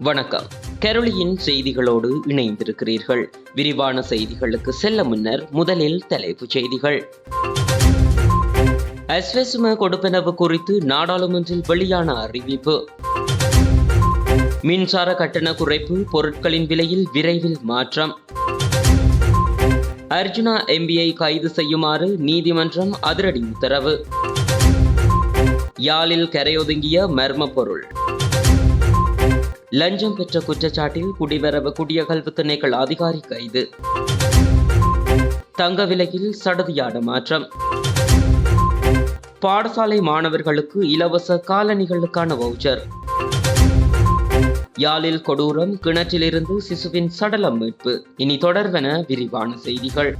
வணக்கம். கெரளியின் செய்திகளோடு இணைந்திருக்கிறீர்கள். விரிவான செய்திகளுக்கு செல்ல முன்னர் முதலில் தலைப்புச் செய்திகள். அஸ்வசும கொடுப்பனவு குறித்து நாடாளுமன்றில் வெளியான அறிவிப்பு. மின்சார கட்டண குறைப்பு பொருட்களின் விலையில் விரைவில் மாற்றம். அர்ஜுனா எம்பியை கைது செய்யுமாறு நீதிமன்றம் அதிரடி உத்தரவு. யாழில் கரையொதுங்கிய மர்ம பொருள். லஞ்சம் பெற்ற குற்றச்சாட்டில் குடிவரவு குடியகல்வு திணைக்கள் அதிகாரி கைது. தங்க விலையில் சடதியான மாற்றம். பாடசாலை மாணவர்களுக்கு இலவச காலணிகளுக்கான வவுச்சர். யாழில் கொடூரம் கிணற்றிலிருந்து சிசுவின் சடலம் மீட்பு. இனி தொடர்வென விரிவான செய்திகள்.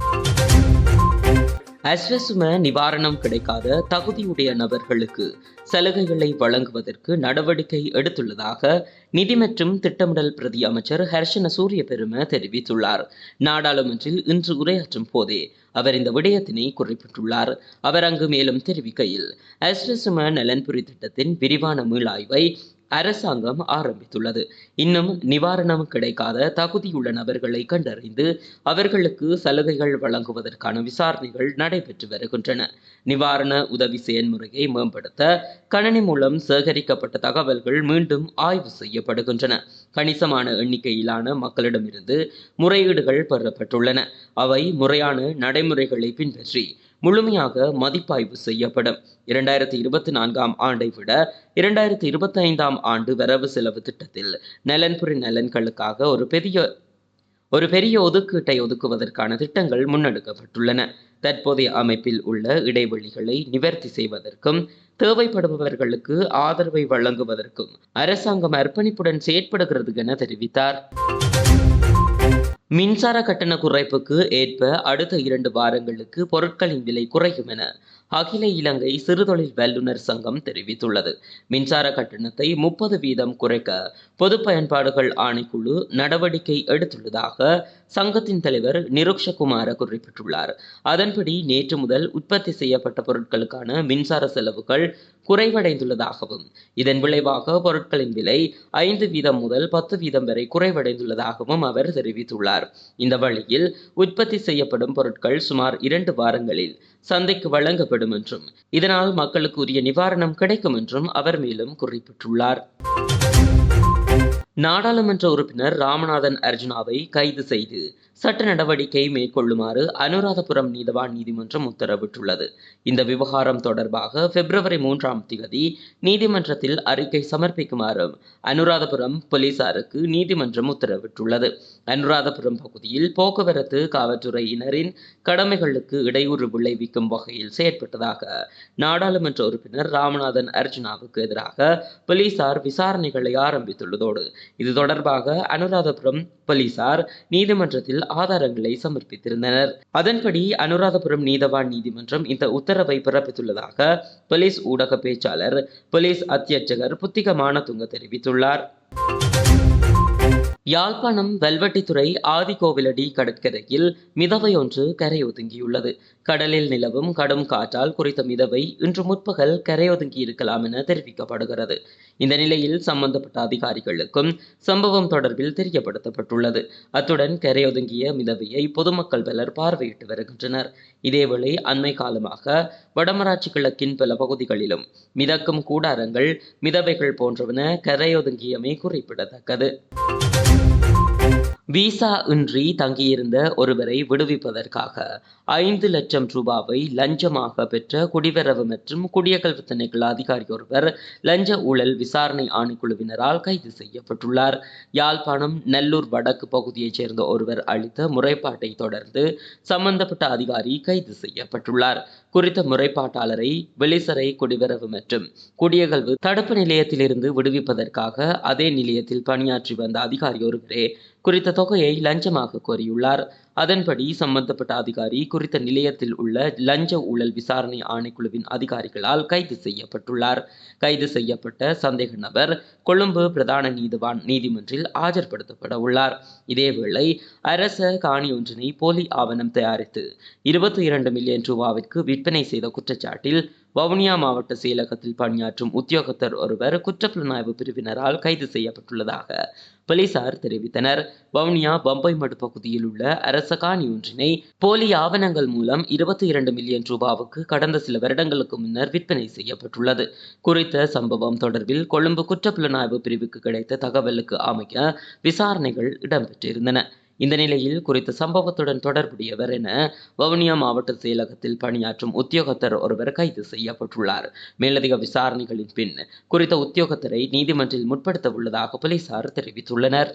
அஸ்வசும நிவாரணம் கிடைக்காத தகுதியுடைய நபர்களுக்கு சலுகைகளை வழங்குவதற்கு நடவடிக்கை எடுத்துள்ளதாக நிதி மற்றும் திட்டமிடல் பிரதி அமைச்சர் ஹர்ஷன சூரிய பெரும தெரிவித்துள்ளார். நாடாளுமன்றில் இன்று உரையாற்றும் போதே அவர் இந்த விடயத்தினை குறிப்பிட்டுள்ளார். அவர் அங்கு மேலும் தெரிவிக்கையில் அஸ்வசும நலன்புரி திட்டத்தின் விரிவான மீளாய்வை அரசாங்கம் ஆரம்பித்துள்ளது. இன்னும் நிவாரணம் கிடைக்காத தகுதியுள்ள நபர்களை கண்டறிந்து அவர்களுக்கு சலுகைகள் வழங்குவதற்கான விசாரணைகள் நடைபெற்று வருகின்றன. நிவாரண உதவி செயல்முறையை மேம்படுத்த கணனி மூலம் சேகரிக்கப்பட்ட தகவல்கள் மீண்டும் ஆய்வு செய்யப்படுகின்றன. கணிசமான எண்ணிக்கையிலான மக்களிடமிருந்து முறையீடுகள் பெறப்பட்டுள்ளன. அவை முறையான நடைமுறைகளை பின்பற்றி முழுமையாக மதிப்பாய்வு செய்யப்படும். இரண்டாயிரத்தி இருபத்தி நான்காம் ஆண்டை விட இரண்டாயிரத்தி இருபத்தி ஐந்தாம் ஆண்டு வரவு செலவு திட்டத்தில் நலன்புரி நலன்களுக்காக ஒரு பெரிய ஒரு பெரிய ஒதுக்கீட்டை ஒதுக்குவதற்கான திட்டங்கள் முன்னெடுக்கப்பட்டுள்ளன. தற்போதைய அமைப்பில் உள்ள இடைவெளிகளை நிவர்த்தி செய்வதற்கும் தேவைப்படுபவர்களுக்கு ஆதரவை வழங்குவதற்கும் அரசாங்கம் அர்ப்பணிப்புடன் செயற்படுகிறது என தெரிவித்தார். மின்சார கட்டண குறைப்புக்கு ஏற்ப அடுத்த இரண்டு வாரங்களுக்கு பொருட்களின் விலை குறையும் என அகில இலங்கை சிறுதொழில் வல்லுநர் சங்கம் தெரிவித்துள்ளது. மின்சார கட்டணத்தை முப்பது வீதம் குறைக்க பொது பயன்பாடுகள் ஆணைக்குழு நடவடிக்கை எடுத்துள்ளதாக சங்கத்தின் தலைவர் நிருக்ஷகுமார குறிப்பிட்டுள்ளார். அதன்படி நேற்று முதல் உற்பத்தி செய்யப்பட்ட பொருட்களுக்கான மின்சார செலவுகள் குறைவடைந்துள்ளதாகவும் இதன் விளைவாக பொருட்களின் விலை ஐந்து வீதம் முதல் பத்து வீதம் வரை குறைவடைந்துள்ளதாகவும் அவர் தெரிவித்துள்ளார். இந்த வழியில் உற்பத்தி செய்யப்படும் பொருட்கள் சுமார் இரண்டு வாரங்களில் சந்தைக்கு வழங்கப்படும் என்றும் இதனால் மக்களுக்கு உரிய நிவாரணம் கிடைக்கும் என்றும் அவர் மேலும் குறிப்பிட்டுள்ளார். நாடாளுமன்ற உறுப்பினர் ராமநாதன் அர்ஜுனாவை கைது செய்து சட்ட நடவடிக்கை மேற்கொள்ளுமாறு அனுராதபுரம் நீதவான் நீதிமன்றம் உத்தரவிட்டுள்ளது. இந்த விவகாரம் தொடர்பாக பிப்ரவரி மூன்றாம் தேதி நீதிமன்றத்தில் அறிக்கை சமர்ப்பிக்குமாறும் அனுராதபுரம் போலீசாருக்கு நீதிமன்றம் உத்தரவிட்டுள்ளது. அனுராதபுரம் பகுதியில் போக்குவரத்து காவல்துறையினரின் கடமைகளுக்கு இடையூறு விளைவிக்கும் வகையில் செயற்பட்டதாக நாடாளுமன்ற உறுப்பினர் ராமநாதன் அர்ஜுனாவுக்கு எதிராக போலீசார் விசாரணைகளை ஆரம்பித்துள்ளதோடு இது தொடர்பாக அனுராதபுரம் போலீசார் நீதிமன்றத்தில் ஆதாரங்களை சமர்ப்பித்திருந்தனர். அதன்படி அனுராதபுரம் நீதவான் நீதிமன்றம் இந்த உத்தரவை பிறப்பித்துள்ளதாக போலீஸ் ஊடக பேச்சாளர் போலீஸ் அத்தியட்சகர் புத்திக மானதுங்க தெரிவித்துள்ளார். யாழ்ப்பாணம் வெல்வெட்டித்துறை ஆதிகோவிலடி கடற்கரையில் மிதவை ஒன்று கரையொதுங்கியுள்ளது. கடலில் நிலவும் கடும் காற்றால் குறித்த மிதவை இன்று முற்பகல் கரையொதுங்கி இருக்கலாம் என தெரிவிக்கப்படுகிறது. இந்த நிலையில் சம்பந்தப்பட்ட அதிகாரிகளுக்கும் சம்பவம் தொடர்பில் தெரியப்படுத்தப்பட்டுள்ளது. அத்துடன் கரையொதுங்கிய மிதவையை பொதுமக்கள் பலர் பார்வையிட்டு வருகின்றனர். இதேவேளை அண்மை காலமாக வடமராட்சி கிழக்கின் பல பகுதிகளிலும் மிதக்கும் கூடாரங்கள் மிதவைகள் போன்றவன கரையொதுங்கியமை குறிப்பிடத்தக்கது. விசா இன்றி தங்கியிருந்த ஒருவரை விடுவிப்பதற்காக ஐந்து லட்சம் ரூபாவை லஞ்சமாக பெற்ற குடிவரவு மற்றும் குடியகல்வு திணைக்கள அதிகாரி ஒருவர் லஞ்ச ஊழல் விசாரணை ஆணைக்குழுவினரால் கைது செய்யப்பட்டுள்ளார். யாழ்ப்பாணம் நெல்லூர் வடக்கு பகுதியைச் சேர்ந்த ஒருவர் அளித்த முறைப்பாட்டை தொடர்ந்து சம்பந்தப்பட்ட அதிகாரி கைது செய்யப்பட்டுள்ளார். குறித்த முறைப்பாட்டாளரை வெளிசரை குடிவரவு மற்றும் குடியகல்வு தடுப்பு நிலையத்திலிருந்து விடுவிப்பதற்காக அதே நிலையத்தில் பணியாற்றி வந்த அதிகாரி ஒருவரே குறித்த தொகையை லஞ்சமாக கோரியுள்ளார். அதன்படி சம்பந்தப்பட்ட அதிகாரி குறித்த நிலையத்தில் உள்ள லஞ்ச ஊழல் விசாரணை ஆணைக்குழுவின் அதிகாரிகளால் கைது செய்யப்பட்டுள்ளார். கைது செய்யப்பட்ட சந்தேக நபர் கொழும்பு பிரதான நீதிவான் நீதிமன்றில் ஆஜர்படுத்தப்பட உள்ளார். இதேவேளை அரச காணி ஒன்றினை போலி ஆவணம் தயாரித்து இருபத்தி இரண்டு மில்லியன் ரூபாவிற்கு விற்பனை செய்த குற்றச்சாட்டில் வவுனியா மாவட்ட செயலகத்தில் பணியாற்றும் உத்தியோகத்தர் ஒருவர் குற்றப்புலனாய்வு பிரிவினரால் கைது செய்யப்பட்டுள்ளதாக போலீசார் தெரிவித்தனர். வவுனியா பம்பை மடு பகுதியில் உள்ள அரச காணி ஒன்றினை போலி ஆவணங்கள் மூலம் இருபத்தி இரண்டு மில்லியன் ரூபாவுக்கு கடந்த சில வருடங்களுக்கு முன்னர் விற்பனை செய்யப்பட்டுள்ளது. குறித்த சம்பவம் தொடர்பில் கொழும்பு குற்றப்புலனாய்வு பிரிவுக்கு கிடைத்த தகவலுக்கு அமைய விசாரணைகள் இடம்பெற்றிருந்தன. இந்த நிலையில் குறித்த சம்பவத்துடன் தொடர்புடையவர் என வவுனியா மாவட்ட செயலகத்தில் பணியாற்றும் உத்தியோகத்தர் ஒருவர் கைது செய்யப்பட்டுள்ளார். மேலதிக விசாரணைகளின் பின் குறித்த உத்தியோகத்தரை நீதிமன்றில் முற்படுத்த உள்ளதாக போலீசார் தெரிவித்துள்ளனர்.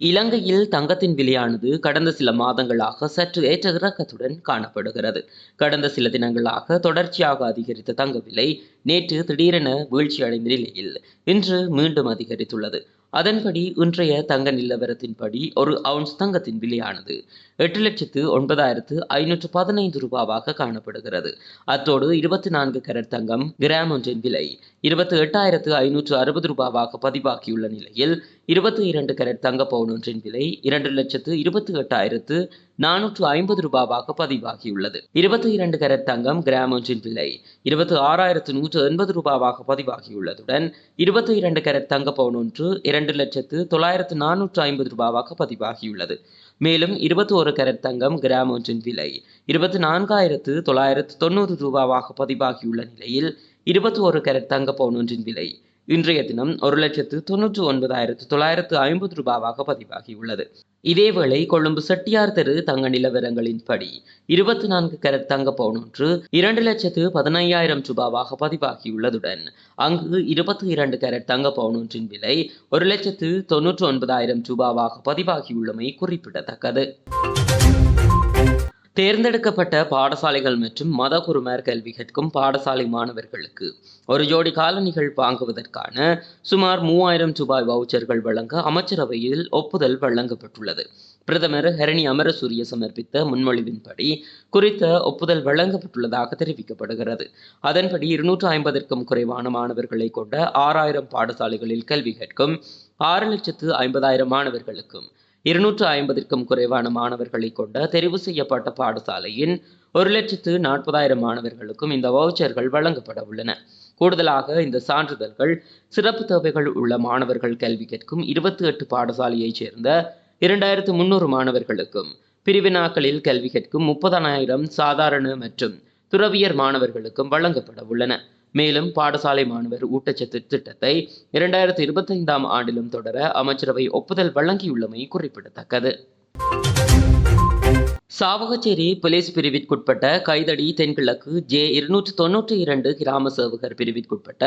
இலங்கையில் தங்கத்தின் விலையானது கடந்த சில மாதங்களாக சற்று ஏற்ற இறக்கத்துடன் காணப்படுகிறது. கடந்த சில தினங்களாக தொடர்ச்சியாக அதிகரித்த தங்க விலை நேற்று திடீரென வீழ்ச்சியடைந்த நிலையில் இன்று மீண்டும் அதிகரித்துள்ளது. அதன்படி இன்றைய தங்க நிலவரத்தின்படி ஒரு அவுன்ஸ் தங்கத்தின் விலையானது எட்டு லட்சத்து ஒன்பதாயிரத்து ஐநூற்று பதினைந்து ரூபாவாக காணப்படுகிறது. அத்தோடு இருபத்தி நான்கு கரட் தங்கம் கிராம் ஒன்றின் விலை இருபத்தி எட்டாயிரத்து ஐநூற்று அறுபது ரூபாவாக பதிவாகியுள்ள நிலையில் இருபத்தி இரண்டு கரட் தங்க பவுன் ஒன்றின் விலை இரண்டு லட்சத்து இருபத்தி எட்டாயிரத்து நானூற்று ஐம்பது ரூபாவாக பதிவாகியுள்ளது. இருபத்தி இரண்டு கரட் தங்கம் கிராம் ஒன்றின் விலை இருபத்தி ஆறாயிரத்து நூற்று எண்பது ரூபாவாக பதிவாகியுள்ளதுடன் இருபத்தி இரண்டு கரட் தங்க பவுன் ஒன்று இரண்டு லட்சத்து தொள்ளாயிரத்து நானூற்று ஐம்பது ரூபாவாக பதிவாகியுள்ளது. மேலும் இருபத்தி ஒரு கரட் தங்கம் கிராம் ஒன்றின் விலை இருபத்தி நான்காயிரத்து தொள்ளாயிரத்து தொண்ணூறு ரூபாவாக பதிவாகியுள்ள நிலையில் இருபத்தி ஒரு கரட் தங்க பவுன் ஒன்றின் விலை இன்றைய தினம் ஒரு லட்சத்து தொன்னூற்று ஒன்பதாயிரத்து தொள்ளாயிரத்து ஐம்பது ரூபாவாக பதிவாகியுள்ளது. இதேவேளை கொழும்பு செட்டியார் தெரு தங்க நிலவரங்களின்படி இருபத்தி நான்கு கரட் தங்க பவுன் ஒன்று இரண்டு லட்சத்து பதினையாயிரம் ரூபாவாக பதிவாகியுள்ளதுடன் அங்கு இருபத்தி இரண்டு கரட் தங்க பவுன் ஒன்றின் விலை ஒரு லட்சத்து தொன்னூற்று ஒன்பதாயிரம் ரூபாவாக பதிவாகியுள்ளமை குறிப்பிடத்தக்கது. தேர்ந்தெடுக்கப்பட்ட பாடசாலைகள் மற்றும் மத குருமார் கல்வி கற்கும் பாடசாலை மாணவர்களுக்கு ஒரு ஜோடி காலணிகள் வாங்குவதற்கான சுமார் மூவாயிரம் ரூபாய் வவுச்சர்கள் வழங்க அமைச்சரவையில் ஒப்புதல் வழங்கப்பட்டுள்ளது. பிரதமர் ஹரணி அமரசூரிய சமர்ப்பித்த முன்மொழிவின்படி குறித்த ஒப்புதல் வழங்கப்பட்டுள்ளதாக தெரிவிக்கப்படுகிறது. அதன்படி இருநூற்று ஐம்பதற்கும் குறைவான மாணவர்களை கொண்ட ஆறாயிரம் பாடசாலைகளில் கல்வி கற்கும் ஆறு லட்சத்து ஐம்பதாயிரம் மாணவர்களுக்கும் இருநூற்று ஐம்பதிற்கும் குறைவான மாணவர்களை கொண்ட தெரிவு செய்யப்பட்ட பாடசாலையின் ஒரு லட்சத்து நாற்பதாயிரம் மாணவர்களுக்கும் இந்த வவுச்சர்கள் வழங்கப்பட உள்ளன. கூடுதலாக இந்த சான்றிதழ்கள் சிறப்பு தேவைகள் உள்ள மாணவர்கள் கல்வி கற்கும் இருபத்தி எட்டு பாடசாலையைச் சேர்ந்த இரண்டாயிரத்து முன்னூறு மாணவர்களுக்கும் பிரிவினாக்களில் கல்வி கற்கும் முப்பதனாயிரம் சாதாரண மற்றும் துறவியர் மாணவர்களுக்கும் வழங்கப்பட உள்ளன. மேலும் பாடசாலை மாணவர் ஊட்டச்சத்து திட்டத்தை இரண்டாயிரத்தி இருபத்தைந்தாம் ஆண்டிலும் தொடர அமைச்சரவை ஒப்புதல் வழங்கியுள்ளமை குறிப்பிடத்தக்கது. சாவகச்சேரி போலீஸ் பிரிவிற்குட்பட்ட கைதடி தென்கிழக்கு ஜே இருநூற்று தொன்னூற்றி இரண்டு கிராம சேவகர் பிரிவிற்குட்பட்ட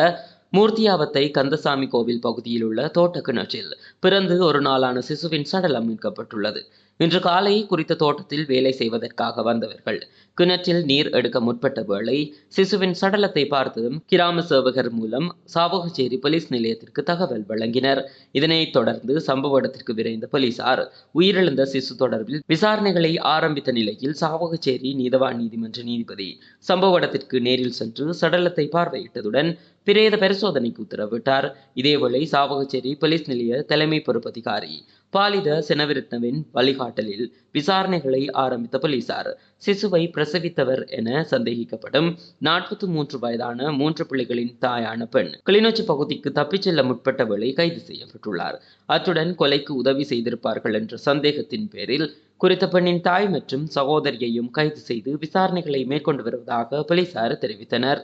மூர்த்தியாவத்தை கந்தசாமி கோவில் பகுதியில் உள்ள தோட்ட கிணற்றில் பிறந்து ஒரு நாளான சிசுவின் சடலம் மீட்கப்பட்டுள்ளது. இன்று காலை குறித்த தோட்டத்தில் வேலை செய்வதற்காக வந்தவர்கள் கிணற்றில் நீர் எடுக்க முற்பட்ட வேளை சிசுவின் சடலத்தை பார்த்ததும் கிராம சேவகர் மூலம் சாவகச்சேரி போலீஸ் நிலையத்திற்கு தகவல் வழங்கினர். இதனைத் தொடர்ந்து சம்பவ இடத்திற்கு விரைந்த போலீசார் உயிரிழந்த சிசு தொடர்பில் விசாரணைகளை ஆரம்பித்த நிலையில் சாவகச்சேரி நீதவான் நீதிமன்ற நீதிபதி சம்பவ இடத்திற்கு நேரில் சென்று சடலத்தை பார்வையிட்டதுடன் பிரேத பரிசோதனைக்கு உத்தரவிட்டார். இதேவேளை சாவகச்சேரி போலீஸ் நிலைய தலைமை பொறுப்பதிகாரி பாலித செனவிரட்னவின் வழிகாட்டலில் விசாரணைகளை ஆரம்பித்த போலீசார் சிசுவை பிரசவித்தவர் என சந்தேகிக்கப்படும் நாற்பத்தி மூன்று வயதான மூன்று பிள்ளைகளின் தாயான பெண் கிளிநொச்சி பகுதிக்கு தப்பிச் செல்ல முற்பட்ட வேளை கைது செய்யப்பட்டுள்ளார். அத்துடன் கொலைக்கு உதவி செய்திருப்பார்கள் என்ற சந்தேகத்தின் பேரில் குறித்த பெண்ணின் தாய் மற்றும் சகோதரியையும் கைது செய்து விசாரணைகளை மேற்கொண்டு வருவதாக போலீசார் தெரிவித்தனர்.